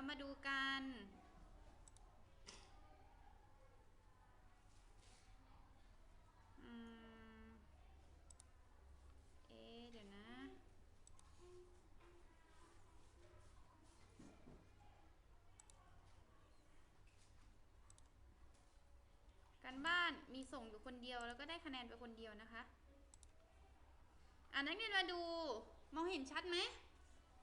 เรามาดูกัน อืม เอ๊เดี๋ยวนะการบ้านมีส่งอยู่คนเดียวแล้วก็ได้คะแนนไปคนเดียวนะคะ อ่านักเรียนมาดู มองเห็นชัดไหม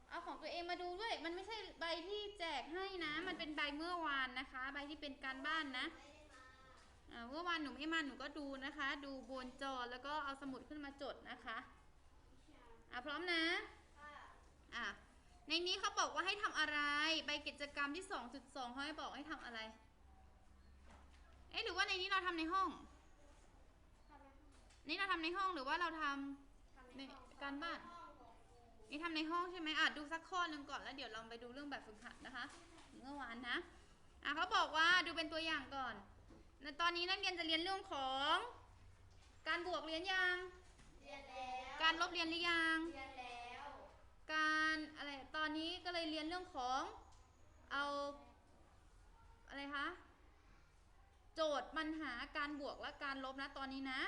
เอาของตัวเองมาดูด้วย มันไม่ใช่ใบที่แจกให้นะ มันเป็นใบเมื่อวานนะคะ ใบที่เป็นการบ้านนะอ่าเมื่อวานหนูไม่มาหนูก็ดูนะคะ ดูบนจอแล้วก็เอาสมุดขึ้นมาจดนะคะอ่าพร้อมนะอะในนี้เขาบอกว่าให้ทำอะไร ใบกิจกรรมที่ 2.2เขาให้บอกให้ทำอะไร เอ๊ะหรือว่าในนี้เราทำในห้อง นี่เราทำในห้องหรือว่าเราทำในการบ้าน นี่ทำในห้องใช่ไหมอะดูสักข้อหนึ่งก่อนแล้วเดี๋ยวเราไปดูเรื่องแบบฝึกหัดนะคะ เมื่อวานนะอะเขาบอกว่าดูเป็นตัวอย่างก่อนในตอนนี้นักเรียนจะเรียนเรื่องของ การบวกเรียนยังเรียนแล้วการลบเรียนหรือยังเรียนแล้วการอะไรตอนนี้ก็เลยเรียนเรื่องของเอาอะไรคะโจทย์ปัญหาการบวกและการลบนะตอนนี้นะ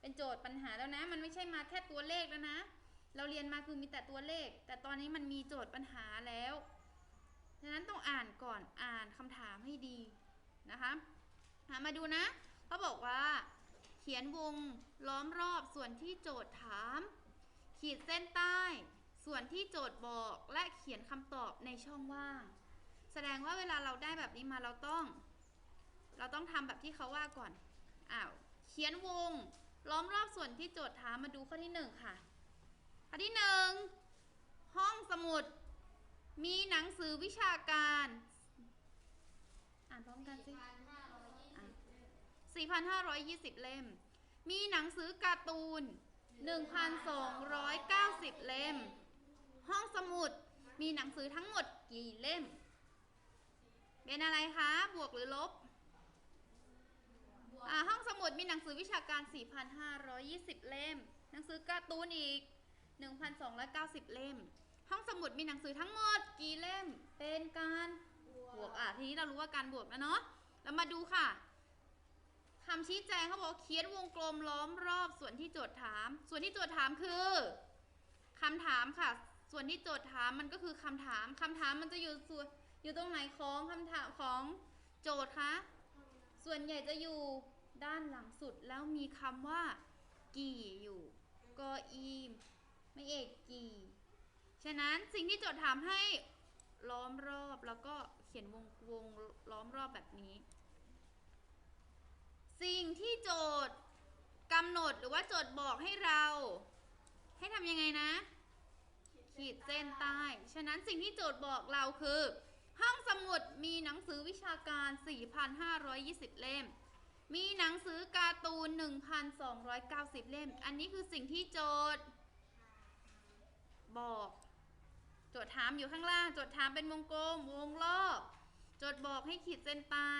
เป็นโจทย์ปัญหาแล้วนะ มันไม่ใช่มาแค่ตัวเลขแล้วนะ เราเรียนมาคือมีแต่ตัวเลข แต่ตอนนี้มันมีโจทย์ปัญหาแล้วฉะนั้นต้องอ่านก่อนอ่านคำถามให้ดีนะคะหามาดูนะเขาบอกว่า เขียนวงล้อมรอบส่วนที่โจทย์ถาม ขีดเส้นใต้ ส่วนที่โจทย์บอกและเขียนคำตอบในช่องว่าง แสดงว่าเวลาเราได้แบบนี้มาเราต้อง เราต้องทำแบบที่เขาว่าก่อนอ้าวเขียนวงล้อมรอบส่วนที่โจทย์ถามมาดูข้อที่หนึ่งค่ะ ข้อที่หนึ่งห้องสมุด มีหนังสือวิชาการ อ่านพร้อมกันสิ4,520 เล่ม มีหนังสือการ์ตูน 1,290 เล่ม ห้องสมุดมีหนังสือทั้งหมดกี่เล่ม เป็นอะไรคะ บวกหรือลบอ่าห้องสมุดมีหนังสือวิชาการ 4,520 เล่ม หนังสือการ์ตูนอีก 1,290 เล่ม ห้องสมุดมีหนังสือทั้งหมดกี่เล่ม เป็นการบวกอะทีนี้เรารู้ว่าการบวกแล้วเนาะเรามาดูค่ะคำชี้แจงเขาบอกเขียนวงกลมล้อมรอบส่วนที่โจทย์ถาม ส่วนที่โจทย์ถามคือคำถามค่ะ ส่วนที่โจทย์ถามมันก็คือคำถามคำถามมันจะอยู่ส่วนอยู่ตรงไหนของคำถามของโจทย์คะส่วนใหญ่จะอยู่ด้านหลังสุดแล้วมีคำว่า กี่อยู่กออีม ไม่เอกกี่ ฉะนั้นสิ่งที่โจทย์ถามให้ล้อมรอบแล้วก็เขียนวงวงล้อมรอบแบบนี้ สิ่งที่โจทย์กำหนดหรือว่าโจทย์บอกให้เรา ให้ทำยังไงนะ ขีดเส้นใต้ ฉะนั้นสิ่งที่โจทย์บอกเราคือ ห้องสมุดมีหนังสือวิชาการ 4,520 เล่ม มีหนังสือการ์ตูน 1,290 เล่ม อันนี้คือสิ่งที่โจทย์ บอก โจทย์ถามอยู่ข้างล่าง โจทย์ถามเป็นวงกลม วงรอบ โจทย์บอกให้ขีดเส้นใต้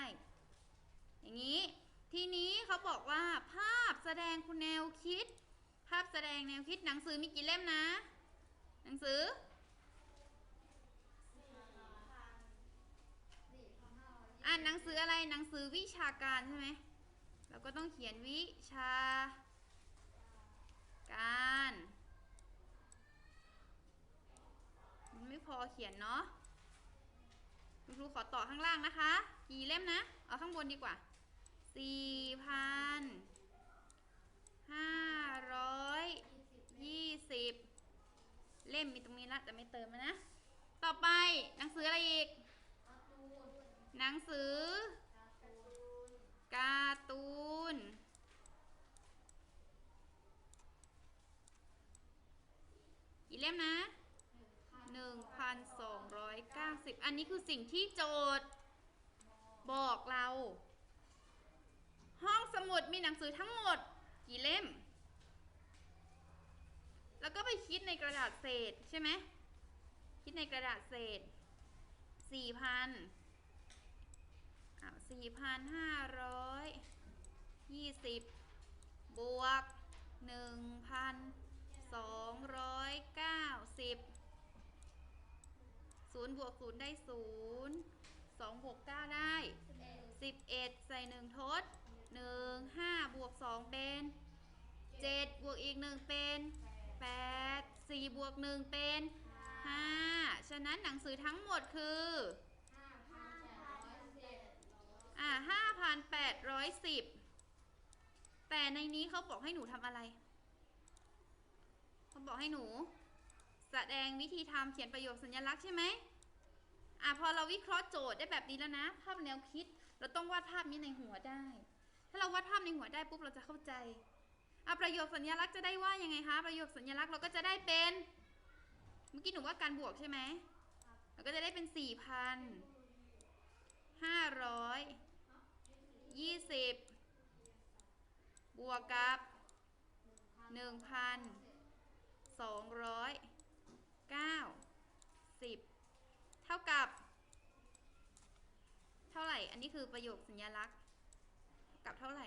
อย่างนี้ ทีนี้เขาบอกว่า ภาพแสดงคุณแนวคิด ภาพแสดงแนวคิดหนังสือมีกี่เล่มนะ หนังสืออ่านหนังสืออะไรหนังสือวิชาการใช่ไหมเราก็ต้องเขียนวิชาการ ไม่พอเขียนเนาะคุณครูขอต่อข้างล่างนะคะ กี่เล่มนะ เอาข้างบนดีกว่าสี่พันห้าร้อยยี่สิบเล่มมีตรงนี้ละแต่ไม่เติมแล้วนะ ต่อไปหนังสืออะไรอีก หนังสือการ์ตูนกี่เล่มนะ 1,290 อันนี้คือสิ่งที่โจทย์บอกเรา ห้องสมุดมีหนังสือทั้งหมดกี่เล่ม แล้วก็ไปคิดในกระดาษเศษใช่ไหม คิดในกระดาษเศษ 4,000อ้าว4,520 บวก 1,290 ศูนย์บวกศูนย์ได้ศูนย์สองบวกเก้าได้สิบเอ็ดใส่หนึ่งทดหนึ่งห้าบวกสองเป็นเจ็ดบวกอีกหนึ่งเป็นแปดสี่บวกหนึ่งเป็นห้าฉะนั้นหนังสือทั้งหมดคืออ่าห้าพันแปดร้อยสิบแต่ในนี้เขาบอกให้หนูทำอะไร เขาบอกให้หนู แสดงวิธีทำเขียนประโยคสัญลักษณ์ใช่ไหมอะพอเราวิเคราะห์โจทย์ได้แบบนี้แล้วนะ ภาพแนวคิด เราต้องวาดภาพนี้ในหัวได้ ถ้าเราวาดภาพในหัวได้ปุ๊บเราจะเข้าใจอะประโยคสัญลักษณ์จะได้ว่ายังไงคะประโยคสัญลักษณ์เราก็จะได้เป็น เมื่อกี้หนูว่าการบวกใช่ไหมเราก็จะได้เป็นสี่พันห้าร้อยยี่สิบบวกกับหนึ่งพันสองร้อย เก้าสิบเท่ากับ เท่าไหร่ อันนี้คือประโยคสัญลักษณ์กับเท่าไหร่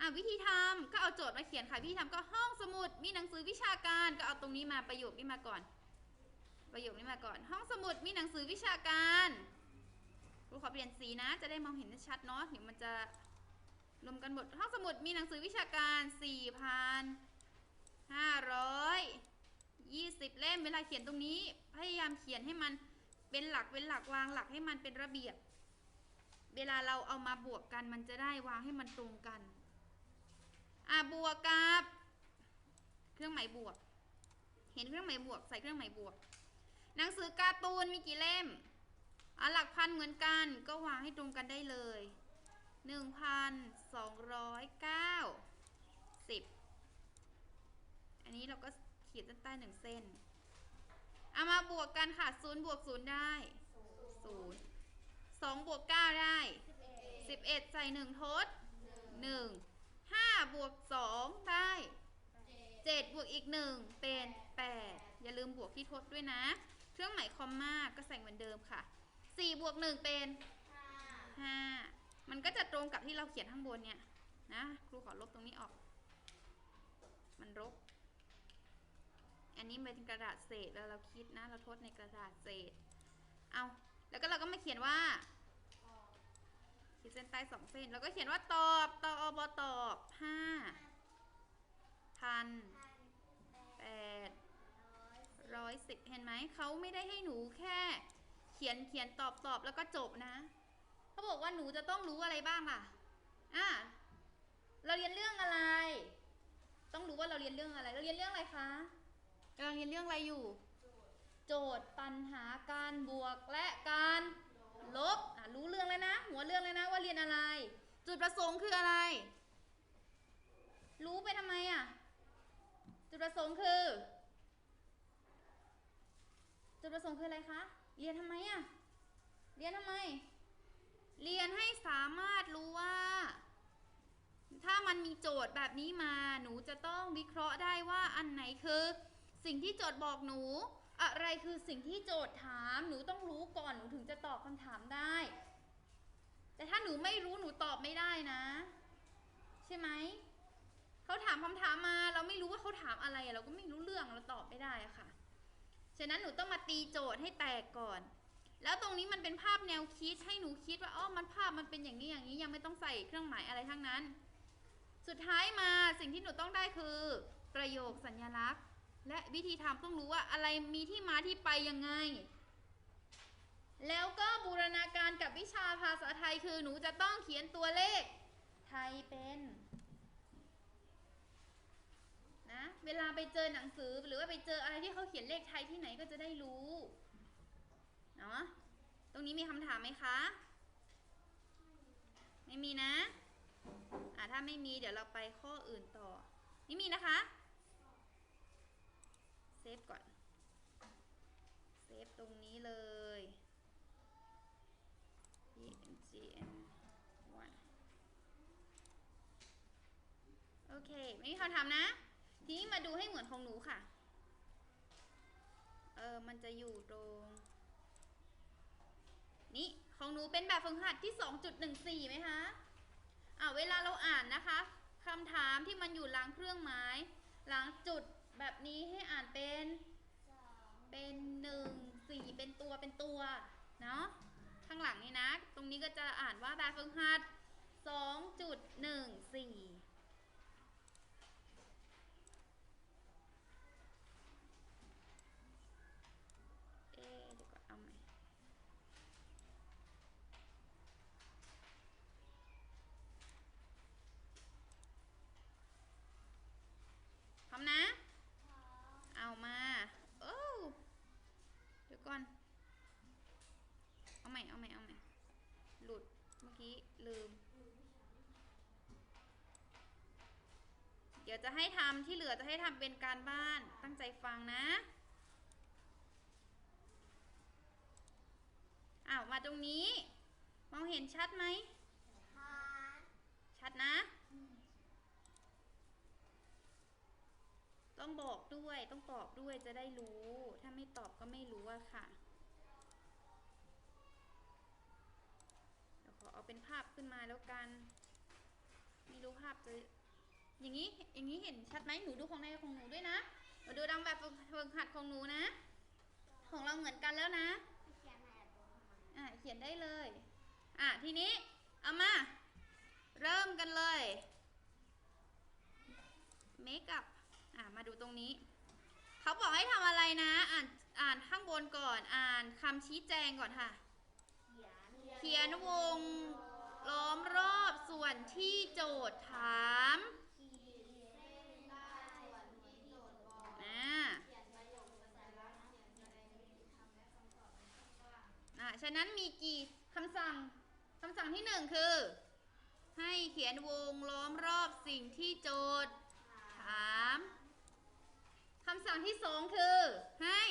อะวิธีทำก็เอาโจทย์มาเขียนค่ะวิธีทำก็ห้องสมุดมีหนังสือวิชาการก็เอาตรงนี้มาประโยคนี้มาก่อน ประโยคนี้มาก่อน ห้องสมุดมีหนังสือวิชาการครูขอเปลี่ยนสีนะ จะได้มองเห็นชัดเนาะเดี๋ยวมันจะรวมกันหมดห้องสมุดมีหนังสือวิชาการสี่ พันห้าร้อยยี่สิบเล่มเวลาเขียนตรงนี้ พยายามเขียนให้มันเป็นหลักเป็นหลักวางหลักให้มันเป็นระเบียบ เวลาเราเอามาบวกกันมันจะได้วางให้มันตรงกัน อะบวกกับ เครื่องหมายบวก เห็นเครื่องหมายบวกใส่เครื่องหมายบวก หนังสือการ์ตูนมีกี่เล่มอะหลักพันเหมือนกันก็วางให้ตรงกันได้เลยหนึ่งพันสองร้อยเก้าสิบอันนี้เราก็ ขีดเส้นใต้หนึ่งเส้น เอามาบวกกันค่ะศูนย์บวกศูนย์ได้ศูนย์สองบวกเก้าได้สิบเอ็ดใส่หนึ่งทดหนึ่งห้าบวกสองได้เจ็ดบวกอีกหนึ่งเป็นแปดอย่าลืมบวกที่ทดด้วยนะ เครื่องหมายคอมมาก็ใส่เหมือนเดิมค่ะสี่บวกหนึ่งเป็นห้ามันก็จะตรงกับที่เราเขียนข้างบนเนี่ยนะครูขอลบตรงนี้ออก มันรก อันนี้เป็นกระดาษเศษแล้วเราคิดนะ เราทดในกระดาษเศษ เอาแล้วก็เราก็มาเขียนว่าขีดเส้นใต้สองเส้น แล้วก็เขียนว่าตอบตอบตอบห้าพันแปดร้อยสิบเห็นไหม เขาไม่ได้ให้หนูแค่ เขียนเขียนตอบตอบแล้วก็จบนะ เขาบอกว่าหนูจะต้องรู้อะไรบ้างล่ะ อะ เราเรียนเรื่องอะไร ต้องรู้ว่าเราเรียนเรื่องอะไร เราเรียนเรื่องอะไรคะ กำลังเรียนเรื่องอะไรอยู่ โจทย์ปัญหาการบวกและการลบอะรู้เรื่องแล้วนะ หัวเรื่องเลยนะว่าเรียนอะไร จุดประสงค์คืออะไร รู้ไปทำไมอะ จุดประสงค์คือ จุดประสงค์คืออะไรคะ เรียนทำไมอะ เรียนทำไม เรียนให้สามารถรู้ว่า ถ้ามันมีโจทย์แบบนี้มา หนูจะต้องวิเคราะห์ได้ว่าอันไหนคือ สิ่งที่โจทย์บอกหนู อะไรคือสิ่งที่โจทย์ถาม หนูต้องรู้ก่อนหนูถึงจะตอบคำถามได้ แต่ถ้าหนูไม่รู้หนูตอบไม่ได้นะ ใช่ไหมเขาถามคำถามมา เราไม่รู้ว่าเขาถามอะไร เราก็ไม่รู้เรื่องเราตอบไม่ได้อะค่ะ ฉะนั้นหนูต้องมาตีโจทย์ให้แตกก่อน แล้วตรงนี้มันเป็นภาพแนวคิดให้หนูคิดว่าอ๋อมันภาพมันเป็นอย่างนี้อย่างนี้ยังไม่ต้องใส่เครื่องหมายอะไรทั้งนั้น สุดท้ายมาสิ่งที่หนูต้องได้คือ ประโยคสัญลักษณ์ และวิธีทำต้องรู้ว่าอะไรมีที่มาที่ไปยังไง แล้วก็บูรณาการกับวิชาภาษาไทยคือหนูจะต้องเขียนตัวเลข ไทยเป็นนะเวลาไปเจอหนังสือหรือว่าไปเจออะไรที่เขาเขียนเลขไทยที่ไหนก็จะได้รู้เนาะตรงนี้มีคำถามไหมคะ ไม่มีนะอ่าถ้าไม่มีเดี๋ยวเราไปข้ออื่นต่อนี่มีนะคะ ฟก่อน เซฟตรงนี้เลย pngn 1โอเค ไม่มีคำถามนะ ทีนี้มาดูให้เหมือนของหนูค่ะ เออ มันจะอยู่ตรง นี่ของหนูเป็นแบบฝึกหัดที่ 2.14ไหมคะอ่าเวลาเราอ่านนะคะคำถามที่มันอยู่หลังเครื่องหมาย หลังจุด แบบนี้ให้อ่านเป็นเป็นหนึ่งสี่เป็นตัวเป็นตัวเนาะข้างหลังนี่นะ ตรงนี้ก็จะอ่านว่าแบบฝึกหัดสี่ กี้ลืม เดี๋ยวจะให้ทำที่เหลือจะให้ทำเป็นการบ้านตั้งใจฟังนะอ้าวมาตรงนี้ มองเห็นชัดไหมชัดนะ ต้องบอกด้วยต้องตอบด้วยจะได้รู้ ถ้าไม่ตอบก็ไม่รู้อะค่ะ เอาเป็นภาพขึ้นมาแล้วกันไม่รู้ภาพจะอย่างนี้อย่างนี้เห็นชัดไหมหนูดูของในของหนูด้วยนะหนูดูดังแบบฝึกหัดของหนูนะ ของเราเหมือนกันแล้วนะอะเขียนได้เลย อะทีนี้เอามา เริ่มกันเลยเมคอัพอะมาดูตรงนี้ เขาบอกให้ทำอะไรนะ อ่านอ่านข้างบนก่อน อ่านคำชี้แจงก่อนค่ะ ขียนวงล้อมรอบส่วนที่โจทย์ถามอ่าอ่าฉะนั้นมีกี่คำสั่งคำสั่งที่หนึ่งคือ ให้เขียนวงล้อมรอบสิ่งที่โจทย์ถามคำสั่งที่สองคือให้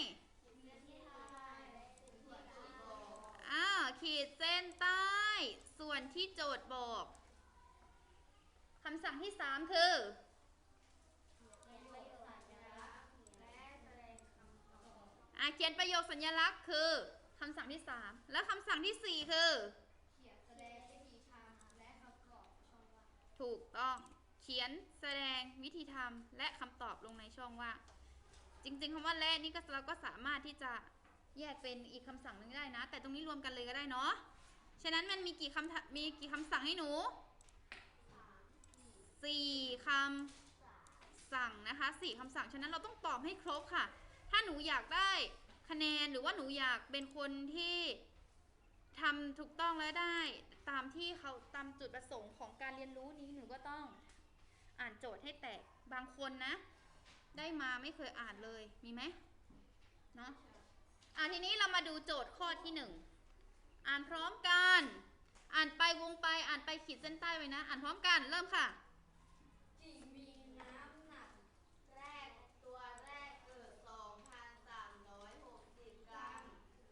อ้าว ขีดเส้นใต้ ส่วนที่โจทย์บอกคำสั่งที่สามคืออาเขียนประโยคสัญลักษณ์คือคำสั่งที่สามแล้วคำสั่งที่สี่คือถูกต้องเขียนแสดงวิธีทำและคำตอบลงในช่องว่างจริงๆคำว่าและนี่ก็เราก็สามารถที่จะ แยกเป็นอีกคำสั่งหนึ่งได้นะ แต่ตรงนี้รวมกันเลยก็ได้เนาะ ฉะนั้นมันมีกี่คำมีกี่คำสั่งให้หนูสี่คำสั่งนะคะสี่คำสั่ง ฉะนั้นเราต้องตอบให้ครบค่ะ ถ้าหนูอยากได้คะแนนหรือว่าหนูอยากเป็นคนที่ทำถูกต้องและได้ ตามที่เขาตามจุดประสงค์ของการเรียนรู้นี้หนูก็ต้องอ่านโจทย์ให้แตกบางคนนะ ได้มาไม่เคยอ่านเลยมีไหมเนาะ อ่าทีนี้เรามาดูโจทย์ข้อที่หนึ่งอ่านพร้อมกัน อ่านไปวงไปอ่านไปขีดเส้นใต้ไว้นะ อ่านพร้อมกันเริ่มค่ะ กิ่งมีน้ำหนักแรกตัวแรกเกิด 2,360 กรัม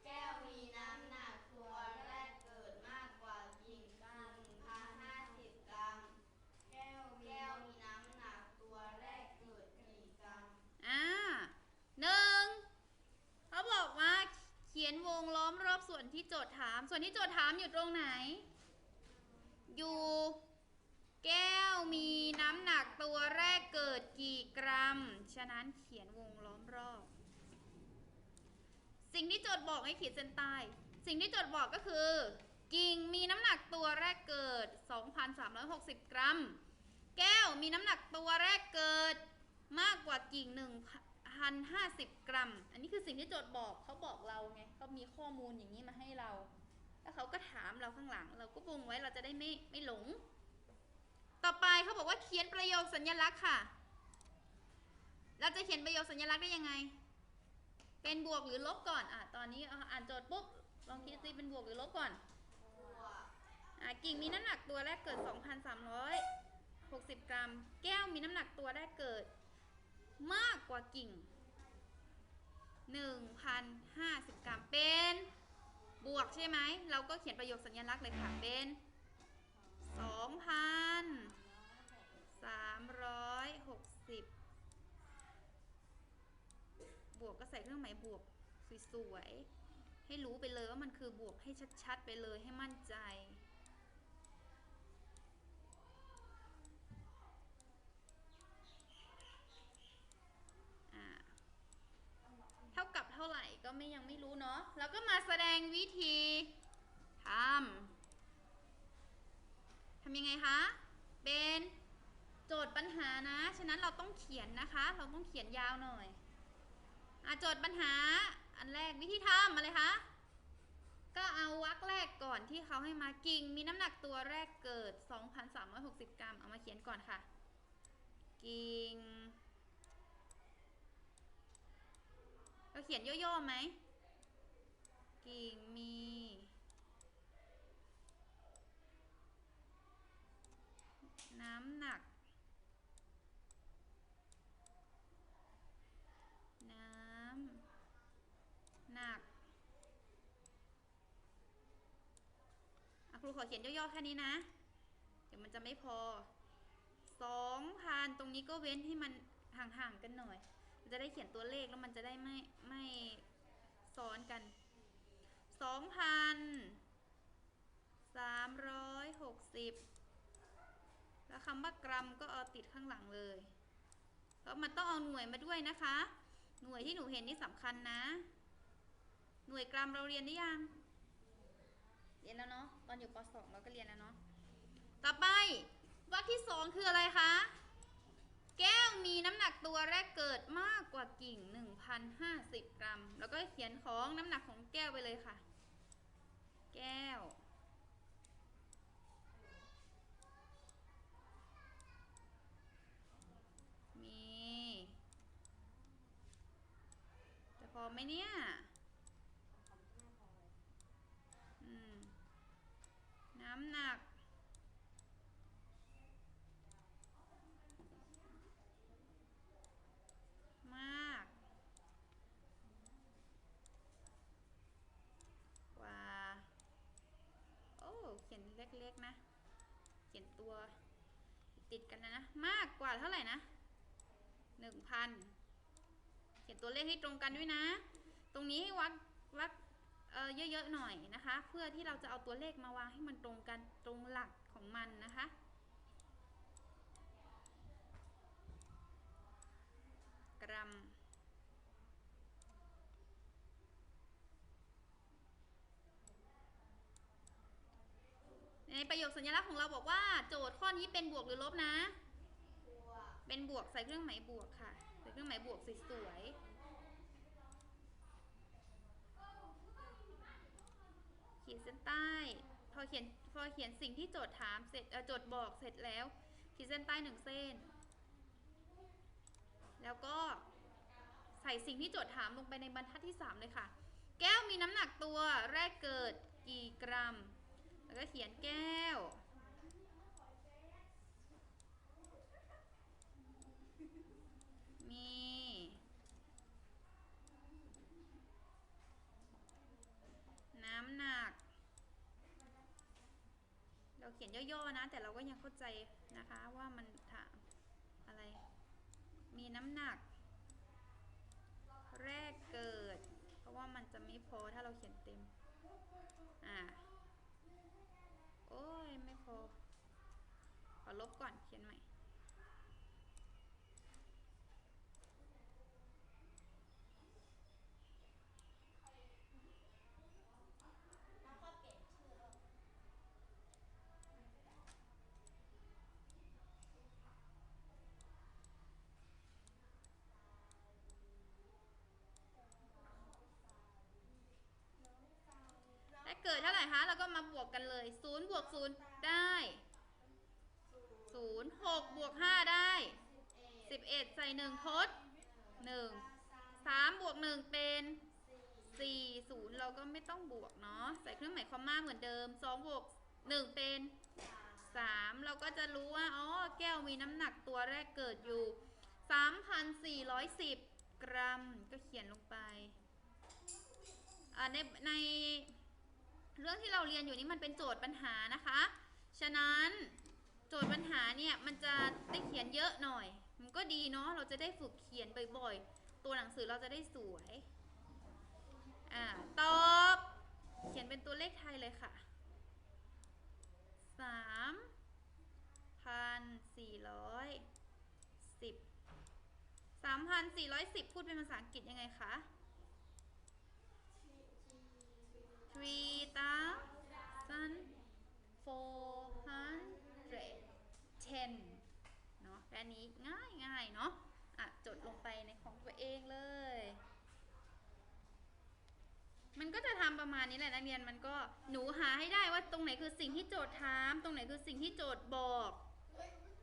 แก้วมีน้ำหนักตัวแรกเกิดมากกว่ากิ่ง1,050 กรัม แก้วแก้วมีน้ำหนักตัวแรกเกิดกี่กรัม อ่าหนึ่งเขาบอกว่าเขียนวงล้อมรอบส่วนที่โจทย์ถาม ส่วนที่โจทย์ถามอยู่ตรงไหน อยู่แก้วมีน้ำหนักตัวแรกเกิดกี่กรัม ฉะนั้นเขียนวงล้อมรอบ สิ่งที่โจทย์บอกให้ขีดเส้นใต้ สิ่งที่โจทย์บอกก็คือ กิ่งมีน้ำหนักตัวแรกเกิด 2,360 กรัม แก้วมีน้ำหนักตัวแรกเกิดมากกว่ากิ่ง 1,050 กรัม อันนี้คือสิ่งที่โจทย์บอกเขาบอกเราไงเขามีข้อมูลอย่างนี้มาให้เรา แล้วเขาก็ถามเราข้างหลัง เราก็วงไว้เราจะได้ไม่ไม่หลง ต่อไปเขาบอกว่าเขียนประโยคสัญลักษณ์ค่ะ เราจะเขียนประโยคสัญลักษณ์ได้ยังไง เป็นบวกหรือลบก่อนอะตอนนี้อ่านโจทย์ปุ๊บลองคิดซิเป็นบวกหรือลบก่อนอะกิ่งมีน้ำหนักตัวแรกเกิด 2,360 กรัม แก้วมีน้ำหนักตัวแรกเกิด มากกว่ากิ่ง 1,050 กรัมเป็น บวกใช่ไหม เราก็เขียนประโยคสัญลักษณ์เลยค่ะ เป็น2,360บวกก็ใส่เครื่องหมายบวกสวยๆ ให้รู้ไปเลยว่ามันคือบวกให้ชัดๆ ไปเลยให้มั่นใจ อ่า เท่ากับเท่าไหร่ก็ไม่ยัง ยังไม่รู้เนาะ แล้วก็มาแสดงวิธีทำทำยังไงคะ เป็นโจทย์ปัญหานะ ฉะนั้นเราต้องเขียนนะคะ เราต้องเขียนยาวหน่อยอโจทย์ปัญหาอันแรกวิธีทำอะไรคะก็เอาวรรคแรกก่อนที่เขาให้มากิ่ง มีน้ำหนักตัวแรกเกิด 2,360 กรัม เอามาเขียนก่อนค่ะ กิ่งเราเขียนย่อๆไหม กิ่งมี น้ำหนัก น้ำหนักครูขอเขียนย่อๆแค่นี้นะ เดี๋ยวมันจะไม่พอสองพันตรงนี้ก็เว้นให้มันห่างๆกันหน่อย จะได้เขียนตัวเลขแล้วมันจะได้ไม่ไม่ซ้อนกัน สองพันสามร้อยหกสิบแล้วคำว่ากรัมก็เอาติดข้างหลังเลยเพราะมันต้องเอาหน่วยมาด้วยนะคะ หน่วยที่หนูเห็นนี่สำคัญนะ หน่วยกรัมเราเรียนได้ยัง เรียนแล้วเนาะตอนอยู่ป .2 เราก็เรียนแล้วเนาะต่อไปวรรคที่สองคืออะไรคะ แก้วมีน้ำหนักตัวแรกเกิดมากกว่ากิ่ง 1,050 กรัม แล้วก็เขียนของน้ำหนักของแก้วไปเลยค่ะ แก้ว มี จะพอไหมเนี่ย อืม น้ำหนัก มาก กว่า โอ้ เขียนเล็กๆนะ เขียนตัว ติดกันนะนะ มากกว่าเท่าไหร่นะหนึ่งพันเขียนตัวเลขให้ตรงกันด้วยนะ ตรงนี้ให้วัดวัดเเยอะๆหน่อยนะคะ เพื่อที่เราจะเอาตัวเลขมาวางให้มันตรงกันตรงหลักของมันนะคะกรัมในประโยคสัญลักษณ์ของเราบอกว่าโจทย์ข้อนี้เป็นบวกหรือลบนะ เป็นบวกใส่เครื่องหมายบวกค่ะ ใส่เครื่องหมายบวกสวยๆเขีดเส้นใต้ พอเขียนพอเขียนสิ่งที่โจทย์ถามเสร็จโจทย์บอกเสร็จแล้วขีดเส้นใต้หนึ่งเส้น แล้วก็ใส่สิ่งที่โจทย์ถามลงไปในบรรทัดที่ 3 เลยค่ะ แก้วมีน้ำหนักตัวแรกเกิดกี่กรัม แล้วก็เขียนแก้ว มีน้ำหนัก เราเขียนย่อๆนะ แต่เราก็ยังเข้าใจนะคะว่ามันถามอะไร มีน้ำหนัก แรกเกิด เพราะว่ามันจะไม่พอถ้าเราเขียนเต็ม อ่า โอ้ย ไม่พอ ขอลบก่อนเขียนใหม่ แล้วก็เปลี่ยนชื่อแล้ว แรก เกิดเท่าไหร่คะแล้วก็มาบวกกันเลย0บวก0ได้0 6บวก5ได้ 11 ใส่1ทด 1 3บวก1เป็น4 0 เราก็ไม่ต้องบวกเนาะใส่เครื่องหมายคอมมาเหมือนเดิม2บวก1เป็น 3 เราก็จะรู้ว่าอ๋อแก้วมีน้ำหนักตัวแรกเกิดอยู่ 3,410 กรัมก็เขียนลงไปอ่าในใน เรื่องที่เราเรียนอยู่นี้มันเป็นโจทย์ปัญหานะคะ ฉะนั้นโจทย์ปัญหาเนี่ยมันจะได้เขียนเยอะหน่อย มันก็ดีเนาะ เราจะได้ฝึกเขียนบ่อยๆ ตัวหนังสือเราจะได้สวย อ่า ตอบ เขียนเป็นตัวเลขไทยเลยค่ะสามพันสี่ร้อยสิบสามพันสี่ร้อยสิบพูดเป็นภาษาอังกฤษยังไงคะ 3,410 three thousand four hundred ten เนาะแค่นี้ง่ายง่ายเนาะอะ จดลงไปในของตัวเองเลย มันก็จะทำประมาณนี้แหละนักเรียนมันก็หนูหาให้ได้ว่าตรงไหนคือสิ่งที่โจทย์ถาม ตรงไหนคือสิ่งที่โจทย์บอก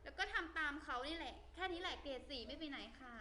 แล้วก็ทำตามเขานี่แหละ แค่นี้แหละเกรดสี่ไม่ไปไหนค่ะ